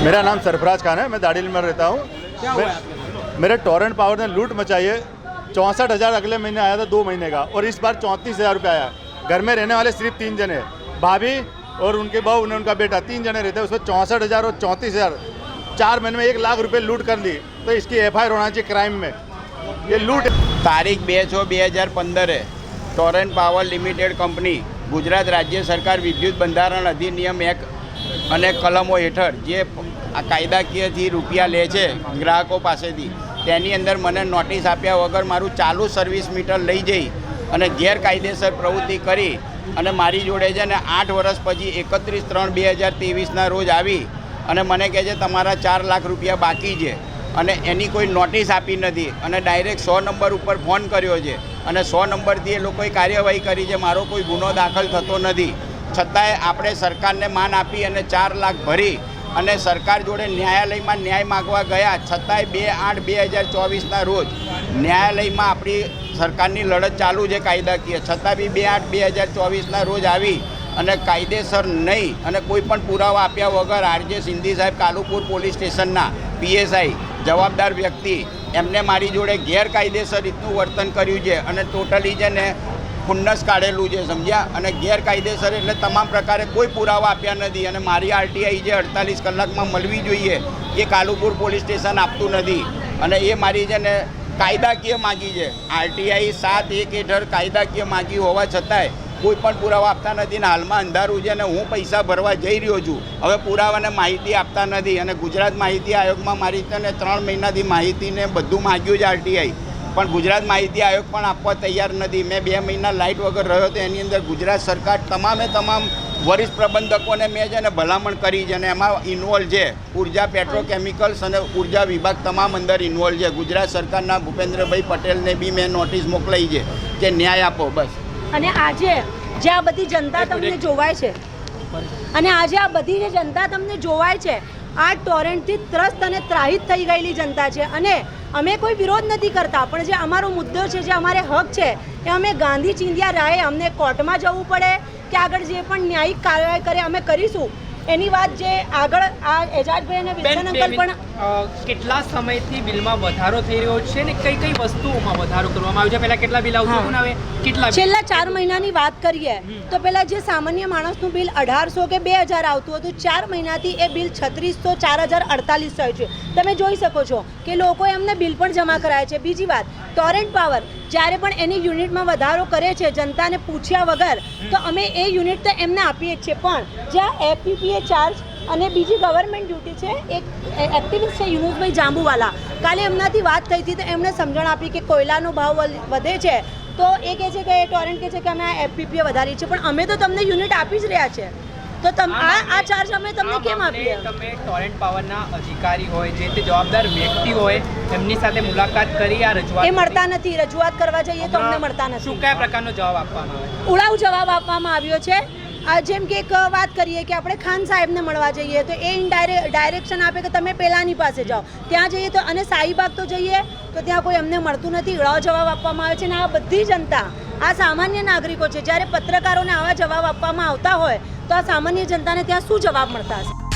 मेरा नाम सरफराज खान है मैं दाड़िल में रहता हूँ क्या हुआ है मैं- आपके घर मेरे टोरेंट पावर ने लूट मचाई है चौंसठ हज़ार अगले महीने आया था दो महीने का और इस बार चौंतीस हज़ार रुपये आया घर में रहने वाले सिर्फ तीन जने भाभी और उनके बहू ने उनका बेटा तीन जने रहते हैं उसमें चौंसठ हज़ार और चौंतीस हज़ार चार महीने में एक लाख रुपए लूट कर ली तो इसकी एफ होना चाहिए क्राइम में ये लूट તારીખ બે છ બે હજાર પંદરે Torrent power limited company Gujarat રાજ્ય સરકાર વિદ્યુત બંધારણ અધિનિયમ એક અને કલમો હેઠળ જે આ કાયદાકીયથી રૂપિયા લે છે ગ્રાહકો પાસેથી. તેની અંદર મને નોટિસ આપ્યા વગર મારું ચાલુ સર્વિસ મીટર લઈ જઈ અને ગેરકાયદેસર પ્રવૃત્તિ કરી અને મારી જોડે છે ને આઠ વર્ષ પછી એકત્રીસ ત્રણ બે હજાર ત્રેવીસના રોજ આવી અને મને કહે છે તમારા ચાર લાખ રૂપિયા બાકી છે. અને એની કોઈ નોટિસ આપી નથી અને ડાયરેક્ટ સો નંબર ઉપર ફોન કર્યો છે અને સો નંબરથી એ લોકોએ કાર્યવાહી કરી છે, મારો કોઈ ગુનો દાખલ થતો નથી. છતાંય આપણે સરકારને માન આપી અને ચાર લાખ ભરી અને સરકાર જોડે ન્યાયાલયમાં ન્યાય માગવા ગયા, છતાંય બે આઠ બે હજાર ચોવીસના રોજ ન્યાયાલયમાં આપણી સરકારની લડત ચાલુ છે કાયદાકીય. છતાં બી બે આઠ બે હજાર ચોવીસના રોજ આવી અને કાયદેસર નહીં અને કોઈ પણ પુરાવા આપ્યા વગર આરજે સિંધી સાહેબ કાલુપુર પોલીસ સ્ટેશનના પીએસઆઈ જવાબદાર વ્યક્તિ એમને મારી જોડે ગેરકાયદેસર રીતનું વર્તન કર્યું છે અને ટોટલી છે ને ખુન્નસ કાઢેલું છે, સમજ્યા? અને ગેરકાયદેસર એટલે તમામ પ્રકારે કોઈ પુરાવા આપ્યા નથી. અને મારી આરટીઆઈ જે અડતાલીસ કલાકમાં મળવી જોઈએ, એ કાલુપુર પોલીસ સ્ટેશન આપતું નથી. અને એ મારી છે ને કાયદાકીય માગી છે. આરટીઆઈ સાત એક હેઠળ કાયદાકીય માગી હોવા છતાંય કોઈ પણ પુરાવા આપતા નથી ને હાલમાં અંધારું છે અને હું પૈસા ભરવા જઈ રહ્યો છું. હવે પુરાવાને માહિતી આપતા નથી. અને ગુજરાત માહિતી આયોગમાં મારી છે ને ત્રણ મહિનાથી માહિતીને બધું માગ્યું છે આરટીઆઈ. પણ ગુજરાત માહિતી આયોગ પણ આપવા તૈયાર નથી. મેં બે મહિના લાઇટ વગર રહ્યો તો એની અંદર ગુજરાત સરકાર તમામે તમામ વરિષ્ઠ પ્રબંધકોને મેં છે ને ભલામણ કરી છે અને એમાં ઇન્વોલ્વ છે. ઊર્જા પેટ્રોકેમિકલ્સ અને ઊર્જા વિભાગ તમામ અંદર ઇન્વોલ્વ છે. ગુજરાત સરકારના ભૂપેન્દ્રભાઈ પટેલને બી મેં નોટિસ મોકલાઈ છે કે ન્યાય આપો બસ. અને આજે જે આ બધી જનતા તમને જોવાય છે અને આજે આ બધી જે જનતા તમને જોવાય છે આ ટોરેન્ટથી ત્રસ્ત અને ત્રાહિત થઈ ગયેલી જનતા છે. અને અમે કોઈ વિરોધ નથી કરતા પણ જે અમારો મુદ્દો છે જે અમારે હક છે એ અમે ગાંધી ચિંધ્યા રાહે અમને કોર્ટમાં જવું પડે કે આગળ જે પણ ન્યાયિક કાર્યવાહી કરે અમે કરીશું. એની વાત જે આગળ આ એજાજભાઈ અને વિલ્સન અંકલ પણ કેટલા સમયથી બિલમાં વધારો થઈ રહ્યો છે ને કઈ કઈ વસ્તુઓમાં વધારો કરવામાં આવ્યો છે? પહેલા કેટલા બિલ આવતું હતું હવે કેટલા છેલ્લા ચાર મહિનાની વાત કરીએ તો પેલા જે સામાન્ય માણસનું બિલ અઢારસો કે બે હજાર આવતું હતું ચાર મહિનાથી એ બિલ છત્રીસો ચાર હજાર અડતાલીસ થયું છે. તમે જોઈ શકો છો કે લોકો એમને બિલ પણ જમા કરાય છે. બીજી વાત ટોરેન્ટ પાવર જ્યારે પણ એની યુનિટમાં વધારો કરે છે જનતાને પૂછ્યા વગર તો અમે એ યુનિટ તો એમને આપીએ જ છીએ. પણ જ્યાં એફપીપીએ ચાર્જ અને બીજી ગવર્મેન્ટ ડ્યુટી છે એક એક્ટિવિસ્ટ છે યુનુસભાઈ જાંબુવાલા. કાલે એમનાથી વાત થઈ હતી તો એમણે સમજણ આપી કે કોયલાનો ભાવ વધે છે. તો એ કહે છે કે ટોરેન્ટ કહે છે કે અમે આ એફપીપીએ વધારી છે પણ અમે તો તમને યુનિટ આપી જ રહ્યા છે. તો તમ આ આ ચાર્જ અમે તમને કેમ આપીએ? તમે ટોરેન્ટ પાવરના અધિકારી હોય જે તે જવાબદાર વ્યક્તિ હોય એમની સાથે મુલાકાત કરી આ રજૂઆત એ મળતા નથી. રજૂઆત કરવા જઈએ તો અમને મળતા શું નથી કયા પ્રકારનો જવાબ આપવાનો આવે ઉડાવ જવાબ આપવામાં આવ્યો છે. જેમ કે એક વાત કરીએ કે આપણે ખાન સાહેબને મળવા જઈએ તો એ ડાયરેક્શન આપે કે તમે પેલાની પાસે જાઓ. ત્યાં જઈએ તો અને શાહીબાગ તો જઈએ તો ત્યાં કોઈ અમને મળતું નથી. ઉડાવ જવાબ આપવામાં આવે છે અને આ બધી જનતા, આ સામાન્ય નાગરિકો છે. જ્યારે પત્રકારોને આવા જવાબ આપવામાં આવતા હોય તો આ સામાન્ય જનતાને ત્યાં શું જવાબ મળતા હશે?